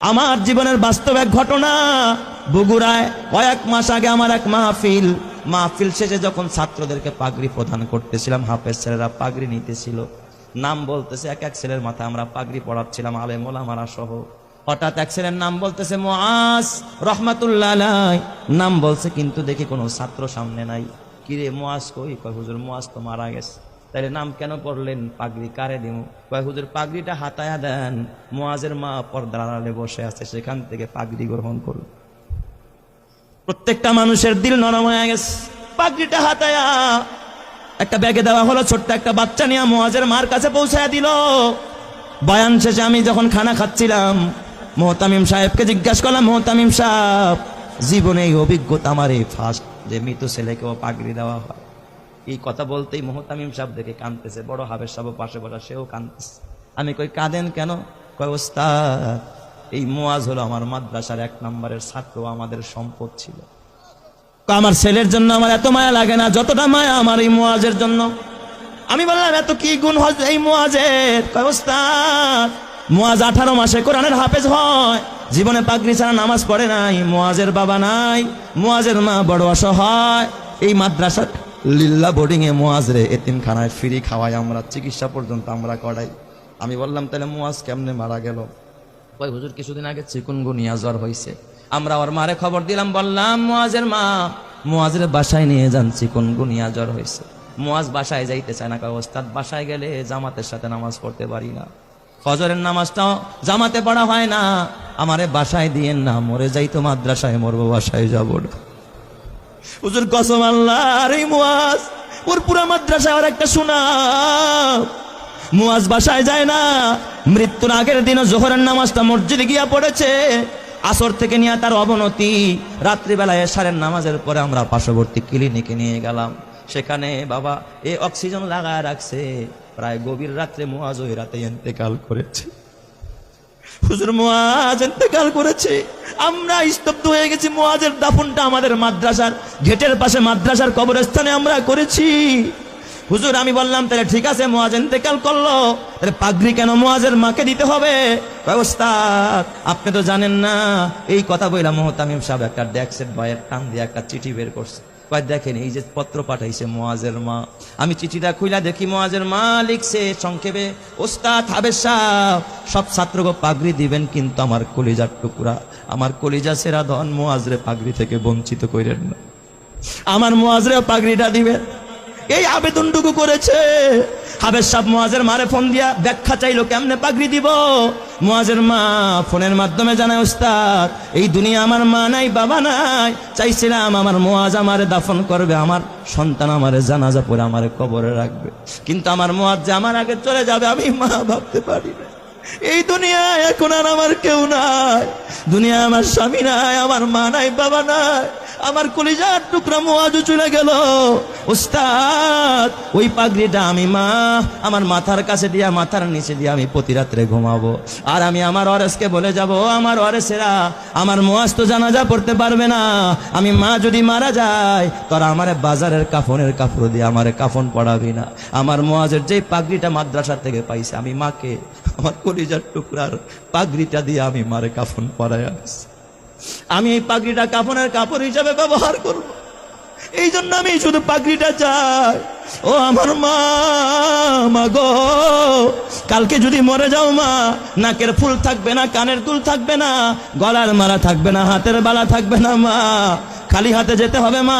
আমার জীবনের বাস্তব এক ঘটনা। বগুড়ায় কয়েক মাস আগে আমার এক মাহফিল। মাহফিল শেষে যখন ছাত্রদেরকে পাগড়ি প্রদান করতেছিলাম, হাফেজ ছেলেরা পাগড়ি নিতেছিল। নাম বলতেছে, এক এক ছেলের মাথায় আমরা পাগড়ি পড়াচ্ছিলাম আলেমুল আমারা সহ। হঠাৎ এক ছেলের নাম বলতেছে মোয়াস রহমাতুল্লাহ। নাম বলছে, কিন্তু দেখি কোনো ছাত্র সামনে নাই। কিরে মোয়াজ কই? হুজুর মোয়াজ তো মারা গেছে। তাহলে নাম কেন পড়লেন পাগড়ি? কারে দিম? কয়, হুজুর, পাগড়িটা হাতায়া দেন। মোয়াজের মা পর্দার আড়ালে বসে আছে, সেখান থেকে পাগড়ি গ্রহণ করুন। প্রত্যেকটা মানুষের দিল নরম হয়ে গেছে। পাগড়িটা হাতায়া। একটা ব্যাগে দেওয়া হলো, ছোট্ট একটা বাচ্চা নিয়ে মোয়াজের মার কাছে পৌঁছায় দিল। বয়ান শেষে আমি যখন খানা খাচ্ছিলাম, মোহতামিম সাহেবকে জিজ্ঞাসা করলাম, মোহতামিম সাহেব, জীবনে এই অভিজ্ঞতা আমার এই ফার্স্ট যে মৃত ছেলেকেও পাগড়ি দেওয়া হয়। এই কথা বলতেই মোহতামিম সাহেব দেখে কাঁদতেছে। বড় হাবের সাহেব পাশে বসা সেও কাঁদতেছে। আমি কই কাঁদেন কেন? কয় ওস্তাদ এই মোয়াজ হলো আমার মাদ্রাসার এক নম্বরের ছাত্র আমাদের সম্পদ ছিল। আমার ছেলের জন্য আমার এত মায়া লাগে না যতটা মায়া আমার এই মোয়াজের জন্য। আমি বললাম এত কি গুণ হয় এই মোয়াজের? কয়, ওস্তাদ মোয়াজ আঠারো মাসে কোরআনের হাফেজ হয়। জীবনে পাগড়ি ছাড়া নামাজ পড়ে নাই মোয়াজের বাবা নাই মোয়াজের মা বড় অসহায়। এই মাদ্রাসা লিল্লা বোর্ডিং এ মোয়াজ রে এতিমখানায় ফ্রি খাওয়াই আমরা, চিকিৎসা পর্যন্ত আমরা করাই। আমি বললাম, তাহলে মোয়াজ কেমনে মারা গেল? ওই হুজুর, কিছুদিন আগে চিকুনগুনিয়া জ্বর হয়েছে আমরা ওর মারে খবর দিলাম, বললাম, মোয়াজের মা, মোয়াজের বাসায় নিয়ে যান চিকুনগুনিয়া জ্বর হয়েছে মোয়াজ বাসায় যাইতে চায় না ওস্তাদ, বাসায় গেলে জামাতের সাথে নামাজ পড়তে পারি না। ফজরের নামাজটাও জামাতে পড়া হয় না। আমারে বাসায় দিয়েন না, মরে যাইতো, মাদ্রাসায় মরবো, বাসায় যাব না। হুজুর কসম আল্লাহ আর এই মুয়াজ। ওর পুরা মাদ্রাসায় আর একটা শোনা মুয়াজ বাসায় যায় না। মৃত্যুর আগের দিনও জোহরের নামাজটা মসজিদে গিয়া পড়েছে। আসর থেকে নিয়ে তার অবনতি। রাত্রিবেলায় এশারের নামাজের পরে আমরা পার্শ্ববর্তী ক্লিনিকে নিয়ে গেলাম। সেখানে বাবা এ অক্সিজেন লাগায় রাখছে। প্রায় গভীর রাত্রে মুয়াজ ওই রাতে ইন্তেকাল করেছে। হুজুর মুয়াজ ইন্তেকাল করেছে। আমরা স্তব্ধ হয়ে গেছি, মুয়াজের দাফনটা আমাদের মাদ্রাসার গেটের পাশে মাদ্রাসার কবরস্থানে আমরা করেছি। হুজুর, আমি বললাম, তাহলে ঠিক আছে, মুয়াজ ইন্তেকাল করল। তাহলে পাগড়ি কেন মুয়াজের মাকে দিতে হবে? ব্যবস্থা আপনি তো জানেন না, এই কথা বইলা মোহতামিম সাহেব একটা ডেক্সের বয়ের টান দিয়ে একটা চিঠি বের করছে। দেখেন, এই যে পত্র পাঠাইছে মোয়াজের মা। আমি চিঠিটা খুইলা দেখি মোয়াজের মা লিখছে সংক্ষেপে, ওস্তাদ হাবের সব সব ছাত্রকে পাগড়ি দিবেন কিন্তু আমার কলিজার টুকুরা। আমার কলিজা সেরা ধন মোয়াজরে পাগড়ি থেকে বঞ্চিত করেন না। আমার মোয়াজরে পাগড়িটা দিবেন। এই আবেদনটুকু করেছে। হাবের সাহ মোয়াজের মারে ফোন দিয়া ব্যাখ্যা চাইলো, কেমনে পাগড়ি দিব? মোয়াজের মা ফোনের মাধ্যমে জানায় উস্তাদ এই দুনিয়া আমার মা নাই, বাবা নাই। চাইছিলাম আমার মোয়াজ আমারে দাফন করবে, আমার সন্তান আমারে জানাজা পরে আমারে কবরে রাখবে। কিন্তু আমার মোয়াজ যে আমার আগে চলে যাবে, আমি মা ভাবতে পারি না। এই দুনিয়ায় এখন আর আমার কেউ নাই। দুনিয়া আমার স্বামী নাই, আমার মা নাই, বাবা নাই। আমার কলিজার টুকরা মোয়াজু চলে গেল। উস্তাদ ওই পাগড়িটা আমি মা, আমার মাথার কাছে দিয়ে, মাথার নিচে দিয়ে আমি প্রতি রাত্রে ঘুমাবো। আর আমি আমার অরেসকে বলে যাব আমার অরেসেরা আমার মোয়াজ তো জানাজা পড়তে পারবে না। আমি মা যদি মারা যায়, তোরা আমারে বাজারের কাফনের কাপড় দিয়ে আমারে কাফন পড়াবি না। আমার মোয়াজের যেই পাগড়িটা মাদ্রাসা থেকে পাইছে, আমি মাকে, আমার কলিজার টুকরার পাগড়িটা দিয়ে আমি মারে কাফন পরাই আনছি আমি এই পাগড়িটা কাফনের কাপড় হিসাবে ব্যবহার করব। এই জন্য আমি শুধু পাগড়িটা চাই। ও আমার মা মা গো, কালকে যদি মরে যাও মা, নাকের ফুল থাকবে না, কানের দুল থাকবে না, গলার মালা থাকবে না, হাতের বালা থাকবে না মা, খালি হাতে যেতে হবে মা।